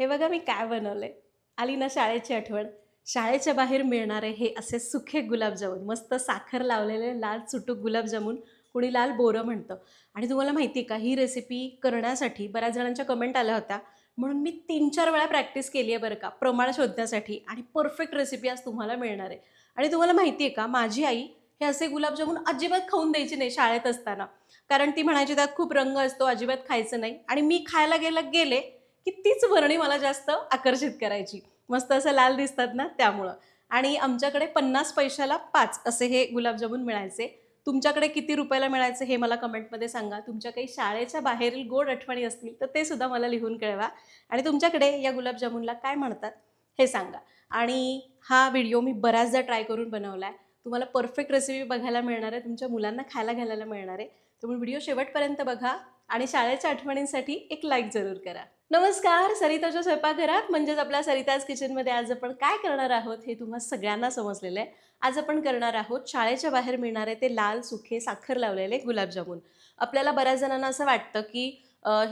हे बघा मी काय बनवलंय. आली ना शाळेची आठवण. शाळेच्या बाहेर मिळणारे हे असे सुखे गुलाबजामुन मस्त साखर लावलेले लाल सुटूक गुलाबजामून कुणी लाल बोरं म्हणतं. आणि तुम्हाला माहिती आहे का ही रेसिपी करण्यासाठी बऱ्याच जणांच्या कमेंट आल्या होत्या. म्हणून मी तीन चार वेळा प्रॅक्टिस केली आहे बरं का प्रमाण शोधण्यासाठी. आणि परफेक्ट रेसिपी आज तुम्हाला मिळणार आहे. आणि तुम्हाला माहिती आहे का माझी आई हे असे गुलाबजामुन अजिबात खाऊन द्यायची नाही शाळेत असताना. कारण ती म्हणायची त्यात खूप रंग असतो अजिबात खायचं नाही. आणि मी खायला गेलं गेले की तीच वर्णी मला जास्त आकर्षित करायची. मस्त असं लाल दिसतात ना त्यामुळं. आणि आमच्याकडे पन्नास पैशाला पाच असे हे गुलाबजामुन मिळायचे. तुमच्याकडे किती रुपयाला मिळायचं हे मला कमेंटमध्ये सांगा. तुमच्या काही शाळेच्या बाहेरील गोड आठवणी असतील तर ते सुद्धा मला लिहून कळवा. आणि तुमच्याकडे या गुलाबजामुनला काय म्हणतात हे सांगा. आणि हा व्हिडिओ मी बऱ्याचदा ट्राय करून बनवला आहे तुम्हाला परफेक्ट रेसिपी बघायला मिळणार आहे. तुमच्या मुलांना खायला घालायला मिळणार आहे. त्यामुळे व्हिडिओ शेवटपर्यंत बघा आणि शाळेच्या आठवणींसाठी एक लाईक जरूर करा. नमस्कार सरिताच्या स्वयंपाकघरात म्हणजेच आपल्या सरिताज किचनमध्ये आज आपण काय करणार आहोत हे तुम्हा सगळ्यांना समजलेलं आहे. आज आपण करणार आहोत शाळेच्या बाहेर मिळणारे ते लाल सुखे साखर लावलेले गुलाबजामुन. आपल्याला बऱ्याच जणांना असं वाटतं की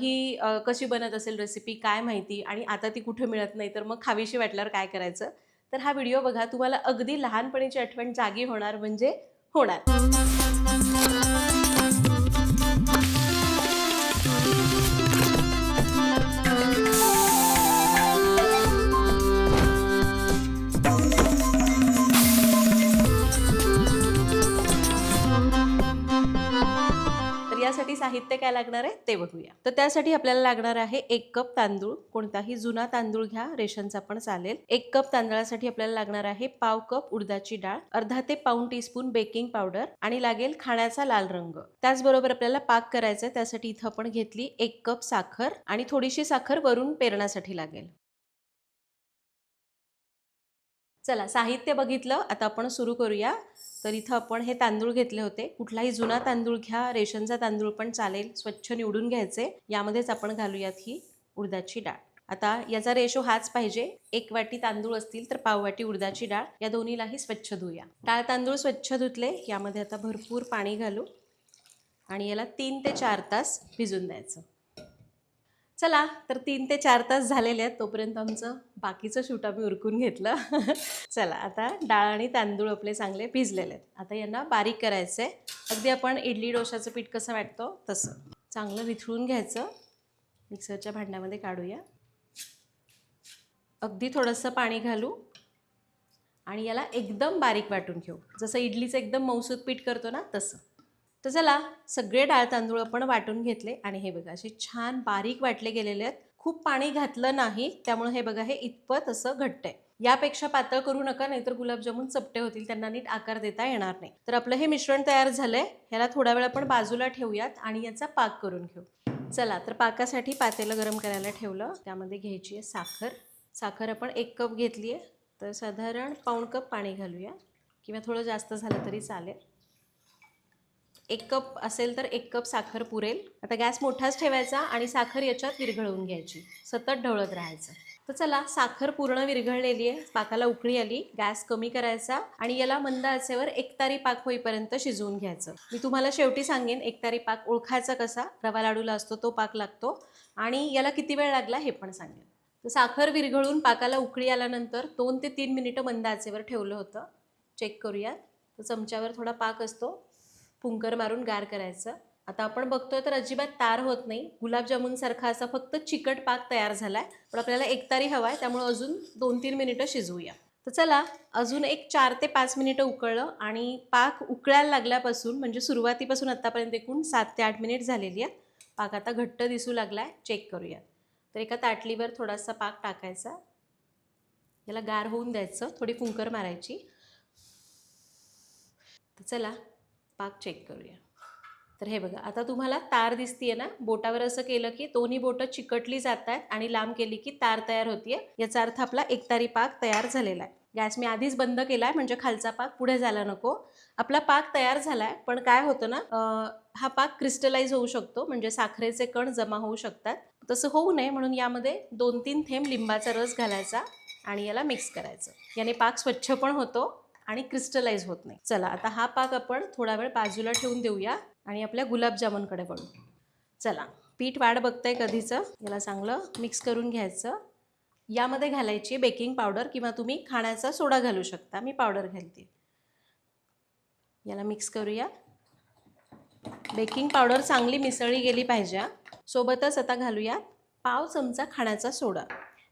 ही कशी बनत असेल रेसिपी काय माहिती? आणि आता ती कुठं मिळत नाही तर मग खावीशी वाटल्यावर काय करायचं? तर हा व्हिडिओ बघा तुम्हाला अगदी लहानपणीची आठवण जागी होणार म्हणजे होणार. साहित्य काय लागणार आहे ते बघूया. तर त्यासाठी आपल्याला लागणार आहे एक कप तांदूळ. कोणताही जुना तांदूळ घ्या रेशनचा पण चालेल. एक कप तांदळासाठी आपल्याला लागणार आहे पाव कप उडदाची डाळ अर्धा ते पाऊन टीस्पून बेकिंग पावडर आणि लागेल खाण्याचा लाल रंग. त्याचबरोबर आपल्याला पाक करायचा आहे त्यासाठी इथं आपण घेतली एक कप साखर आणि थोडीशी साखर वरून पेरण्यासाठी लागेल. चला साहित्य बघितलं आता आपण सुरू करूया. तर इथं आपण हे तांदूळ घेतले होते. कुठलाही जुना तांदूळ घ्या रेशनचा तांदूळ पण चालेल स्वच्छ निवडून घ्यायचे. यामध्येच आपण घालूयात ही उडदाची डाळ. आता याचा रेशो हाच पाहिजे. एक वाटी तांदूळ असतील तर पाव वाटी उडदाची डाळ. या दोन्हीलाही स्वच्छ धुया. डाळ तांदूळ स्वच्छ धुतले. यामध्ये आता भरपूर पाणी घालू. आणि याला तीन ते चार तास भिजून द्यायचं. चला तर तीन ते चार तास झालेले आहेत तोपर्यंत आमचं बाकीचं शूट आम्ही उरकून घेतलं. चला आता डाळ आणि तांदूळ आपले चांगले भिजलेले आहेत. आता यांना बारीक करायचं आहे अगदी आपण इडली डोशाचं पीठ कसं वाटतो तसं. चांगलं विथळून घ्यायचं. मिक्सरच्या भांड्यामध्ये काढूया. अगदी थोडंसं पाणी घालू. आणि याला एकदम बारीक वाटून घेऊ. जसं इडलीचं एकदम मौसूद पीठ करतो ना तसं. तर चला सगळे डाळ तांदूळ आपण वाटून घेतले आणि हे बघा असे छान बारीक वाटले गेलेले आहेत. खूप पाणी घातलं नाही त्यामुळे हे बघा हे इतपत असं घट्ट आहे यापेक्षा पातळ करू नका नाहीतर गुलाबजामुन चपटे होतील त्यांना नीट आकार देता येणार नाही. तर आपलं हे मिश्रण तयार झालंय. ह्याला थोडा वेळ आपण बाजूला ठेवूयात आणि याचा पाक करून घेऊ. चला तर पाकासाठी पातेलं गरम करायला ठेवलं. त्यामध्ये घ्यायची आहे साखर. साखर आपण एक कप घेतली आहे तर साधारण पाऊण कप पाणी घालूया. किंवा थोडं जास्त झालं तरी चालेल. एक कप असेल तर एक कप साखर पुरेल. आता गॅस मोठाच ठेवायचा आणि साखर याच्यात विरघळवून घ्यायची. सतत ढवळत राहायचं. तर चला साखर पूर्ण विरघळलेली आहे. पाकाला उकळी आली. गॅस कमी करायचा आणि याला मंद आचेवर एकतारी पाक होईपर्यंत शिजवून घ्यायचं. मी तुम्हाला शेवटी सांगेन एकतारी पाक ओळखायचा कसा रवा लाडूला असतो तो पाक लागतो आणि याला किती वेळ लागला हे पण सांगेन. तर साखर विरघळून पाकाला उकळी आल्यानंतर दोन ते तीन मिनिटं मंद आचेवर ठेवलं होतं. चेक करूयात. तर चमच्यावर थोडा पाक असतो. पुंकर मारून गार करायचं. आता आपण बघतोय तर अजिबात तार होत नाही. गुलाबजामुनसारखा असा फक्त चिकट पाक तयार झाला आहे पण आपल्याला एकतारी हवा आहे त्यामुळे अजून दोन तीन मिनिटं शिजवूया. तर चला अजून एक चार ते पाच मिनिटं उकळलं आणि पाक उकळायला लागल्यापासून म्हणजे सुरुवातीपासून आत्तापर्यंत एकूण सात ते आठ मिनिट झालेली आहे पाक आता घट्ट दिसू लागला आहे चेक करूया. तर एका ताटलीवर थोडासा पाक टाकायचा. याला गार होऊन द्यायचं. थोडी फुंकर मारायची. तर चला पाक चेक करूया. तर हे बघा आता तुम्हाला तार दिसतीये ना? बोटावर असं केलं की दोन्ही बोटं चिकटली जात आहेत आणि लांब केली की तार तयार होतीये. याचा अर्थ आपला एकतारी पाक तयार झालेला आहे. गॅस मी आधीच बंद केला आहे म्हणजे खालचा पाक पुढे झाला नको. आपला पाक तयार झाला आहे पण काय होतं ना हा पाक क्रिस्टलाइज होऊ शकतो म्हणजे साखरेचे कण जमा होऊ शकतात. तसं होऊ नये म्हणून यामध्ये दोन तीन थेंब लिंबाचा रस घालायचा आणि याला मिक्स करायचं. याने पाक स्वच्छ पण होतो आणि क्रिस्टलाइज होत नाही. चला आता हा पाक आपण थोडा वेळ बाजूला ठेवून देऊया आणि आपल्या गुलाबजामुनकडे वळू. चला पीठ वाढ बघताय कधीचं? याला चांगलं मिक्स करून घ्यायचं. यामध्ये घालायची बेकिंग पावडर किंवा तुम्ही खाण्याचा सोडा घालू शकता. मी पावडर घालते. याला मिक्स करूया. बेकिंग पावडर चांगली मिसळली गेली पाहिजे. सोबतच आता घालूया पाव चमचा खाण्याचा सोडा.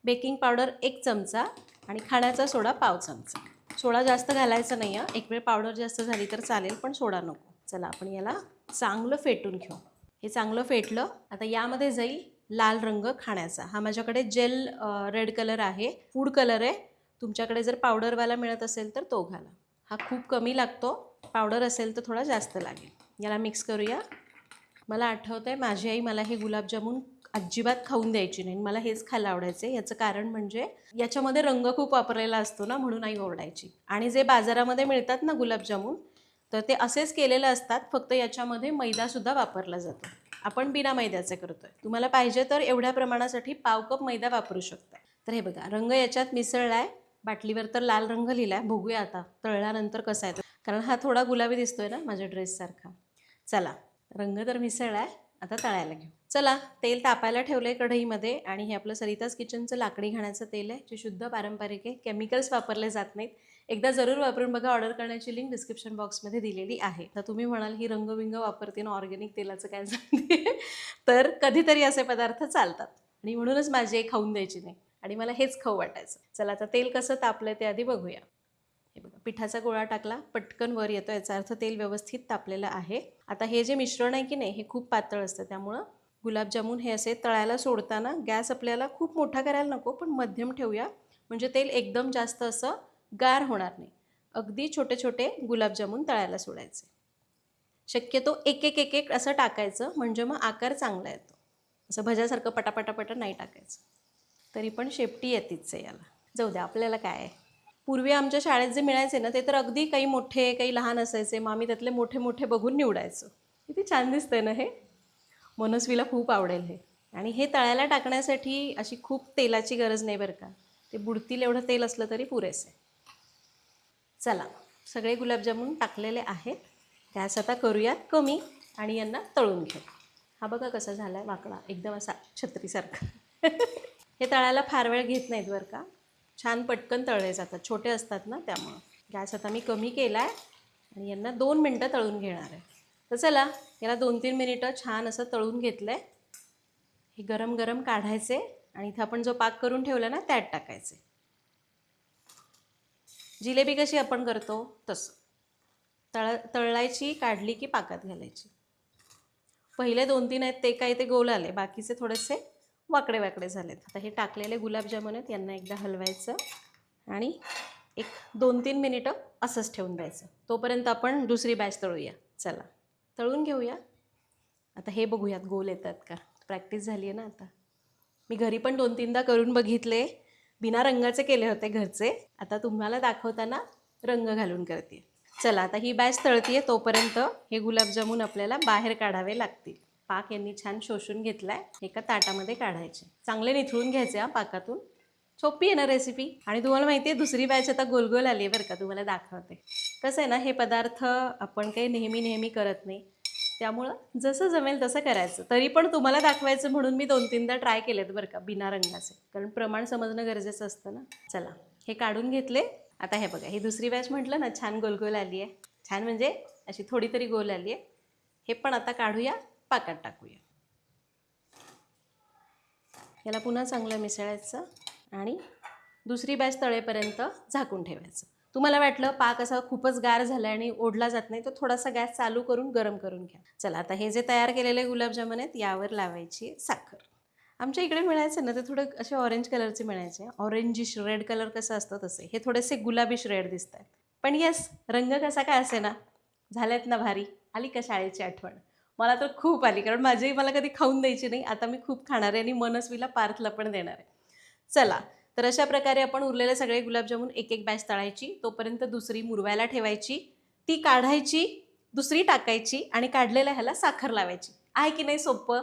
बेकिंग पावडर एक चमचा आणि खाण्याचा सोडा पाव चमचा. सोडा जास्त घालायचा नाही आहे एक वेळ पावडर जास्त झाली तर चालेल पण सोडा नको. चला आपण याला चांगलं फेटून घेऊ. हे चांगलं फेटलं आता यामध्ये जाईल लाल रंग खाण्याचा. हा माझ्याकडे जेल रेड कलर आहे फूड कलर आहे. तुमच्याकडे जर पावडरवाला मिळत असेल तर तो घाला. हा खूप कमी लागतो. पावडर असेल तर थोडा जास्त लागेल. याला मिक्स करूया. मला आठवतं आहे माझी आई मला हे गुलाबजामून अजिबात खाऊन द्यायची नाही. मला हेच खायला आवडायचे याचं कारण म्हणजे याच्यामध्ये रंग खूप वापरलेला असतो ना म्हणून आई ओरडायची. आणि जे बाजारामध्ये मिळतात ना गुलाबजामून तर ते असेच केलेले असतात. फक्त याच्यामध्ये मैदासुद्धा वापरला जातो. आपण बिना मैद्याचे करतो आहे तुम्हाला पाहिजे तर एवढ्या प्रमाणासाठी पाव कप मैदा वापरू शकता. तर हे बघा रंग याच्यात मिसळला आहे बाटलीवर तर लाल रंग लिहिला आहे बघूया आता तळल्यानंतर कसा आहे तो. कारण हा थोडा गुलाबी दिसतोय ना माझ्या ड्रेससारखा चला रंग तर मिसळला आहे आता तळायला घेऊ. चला तेल तापायला ठेवलं आहे कढईमध्ये आणि हे आपलं सरिताज किचनचं लाकडी घाण्याचं तेल आहे जे शुद्ध पारंपरिक आहे केमिकल्स वापरले जात नाहीत. एकदा जरूर वापरून बघा ऑर्डर करण्याची लिंक डिस्क्रिप्शन बॉक्समध्ये दिलेली आहे. तर तुम्ही म्हणाल ही रंगबिंग वापरते ना ऑर्गॅनिक तेलाचं काय सांगते? तर कधीतरी असे पदार्थ चालतात. आणि म्हणूनच माझी आई खाऊन द्यायची नाही. आणि मला हेच खाऊ वाटायचं. चला आता तेल कसं तापलं ते आधी बघूया. हे बघा पिठाचा गोळा टाकला पटकन वर येतो याचा अर्थ तेल व्यवस्थित तापलेलं आहे. आता हे जे मिश्रण आहे की नाही हे खूप पातळ असतं त्यामुळं गुलाबजामुन हे असे तळायला सोडताना गॅस आपल्याला खूप मोठा करायला नको पण मध्यम ठेवूया. म्हणजे तेल एकदम जास्त असं गार होणार नाही. अगदी छोटे छोटे गुलाबजामुन तळायला सोडायचे. शक्यतो एक एक एक एक असं टाकायचं म्हणजे मग आकार चांगला येतो. असं भज्यासारखं पटापटापटा नाही टाकायचं. तरी पण शेपटी येतीच आहे याला. जाऊ द्या आपल्याला काय आहे? पूर्वी आमच्या शाळेत जे मिळायचे ना ते तर अगदी काही मोठे काही लहान असायचे. मग आम्ही त्यातले मोठे मोठे बघून निवडायचो. किती छान दिसतंय ना हे? मनस्वीला खूप आवडेल हे. आणि हे तळायला टाकण्यासाठी अशी खूप तेलाची गरज नाही बरं का. ते बुडतील एवढं तेल असलं तरी पुरेसं. आहे. चला सगळे गुलाबजामुन टाकलेले आहेत. गॅस आता करूयात कमी आणि यांना तळून घेऊ. हा बघा कसा झाला आहे वाकडा एकदम असा छत्रीसारखा. हे तळायला फार वेळ घेत नाहीत बरं का. छान पटकन तळले जातात. छोटे असतात ना त्यामुळं. गॅस आता मी कमी केला आहे आणि यांना दोन मिनटं तळून घेणार आहे. तर चला याला दोन तीन मिनिटं छान असं तळून घेतलं आहे हे गरम गरम काढायचे आणि इथं आपण जो पाक करून ठेवला ना त्यात टाकायचे. जिलेबी कशी आपण करतो तसं. तळ तळायची काढली की पाकात घालायची. पहिले दोन तीन आहेत ते काही ते गोल आले बाकीचे थोडेसे वाकडे वाकडे झालेत. आता हे टाकलेले गुलाबजामुन आहेत यांना एकदा हलवायचं आणि एक दोन तीन मिनिटं असंच ठेवून द्यायचं. तोपर्यंत आपण दुसरी बॅच तळूया. चला. तळून घेऊया. आता हे बघूयात गोल येतात का? प्रॅक्टिस झाली आहे ना आता. मी घरी पण दोन तीनदा करून बघितले. बिना रंगाचे केले होते घरचे. आता तुम्हाला दाखवताना रंग घालून करते. चला आता ही बॅच तळतीये तोपर्यंत हे गुलाबजामून आपल्याला बाहेर काढावे लागतील. पाक यांनी छान शोषून घेतलाय. एका ताटामध्ये काढायचे. चांगले निथळून घ्यायचे हा पाकातून. सोपी आहे ना रेसिपी आणि तुम्हाला माहिती आहे दुसरी बॅच आता गोलगोल आली आहे बरं का तुम्हाला दाखवते. कसं आहे ना हे पदार्थ आपण काही नेहमी नेहमी करत नाही. त्यामुळं जसं जमेल तसं करायचं. तरी पण तुम्हाला दाखवायचं म्हणून मी दोन तीनदा ट्राय केलेत बरं का बिना रंगाचे. कारण प्रमाण समजणं गरजेचं असतं ना. चला हे काढून घेतले. आता हे बघा ही दुसरी बॅच म्हटलं ना छान गोलगोल आली आहे छान म्हणजे अशी थोडी तरी गोल आली आहे हे पण आता काढूया पाकात टाकूया. याला पुन्हा चांगलं मिसळायचं. आणि दुसरी बॅच तळेपर्यंत झाकून ठेवायचं. तुम्हाला वाटलं पाक असा खूपच गार झाला आणि ओढला जात नाही तर थोडासा गॅस चालू करून गरम करून घ्या. चला आता हे जे तयार केलेले गुलाबजामुन आहेत यावर लावायची साखर. आमच्या इकडे मिळायचं ना ते थोडं असे ऑरेंज कलरचे मिळायचे. ऑरेंजिश रेड कलर कसं असतं तसे. हे थोडेसे गुलाबीश रेड दिसत आहेत पण येस रंग कसा काय असे ना? झाल्यात ना भारी. आली का शाळेची आठवण? मला तर खूप आली कारण माझी मला कधी खाऊन द्यायची नाही. आता मी खूप खाणार आहे आणि मनस्वीला पार्थला पण देणार आहे. चला तर अशा प्रकारे आपण उरलेले सगळे गुलाबजामून एक एक बॅच तळायची तोपर्यंत दुसरी मुरवायला ठेवायची ती काढायची दुसरी टाकायची आणि काढलेल्या ह्याला साखर लावायची. आहे की नाही सोपं?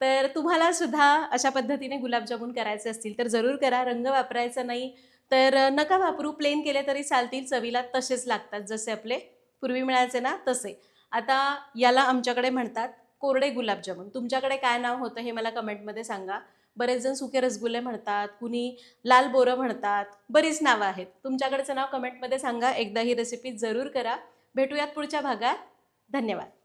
तर तुम्हाला सुद्धा अशा पद्धतीने गुलाबजामून करायचे असतील तर जरूर करा. रंग वापरायचा नाही तर नका वापरू. प्लेन केले तरी चालतील. चवीला तसेच लागतात. जसे आपले पूर्वी मिळायचे ना तसे. आता याला आमच्याकडे म्हणतात कोरडे गुलाबजामून. तुमच्याकडे काय नाव होतं हे मला कमेंटमध्ये सांगा. बरेच जण सुके रसगुल्ले म्हणतात कुणी लाल बोरं म्हणतात बरीच नावं आहेत. तुमच्याकडचं नाव कमेंटमध्ये सांगा. एकदा ही रेसिपी जरूर करा. भेटूयात पुढच्या भागात. धन्यवाद.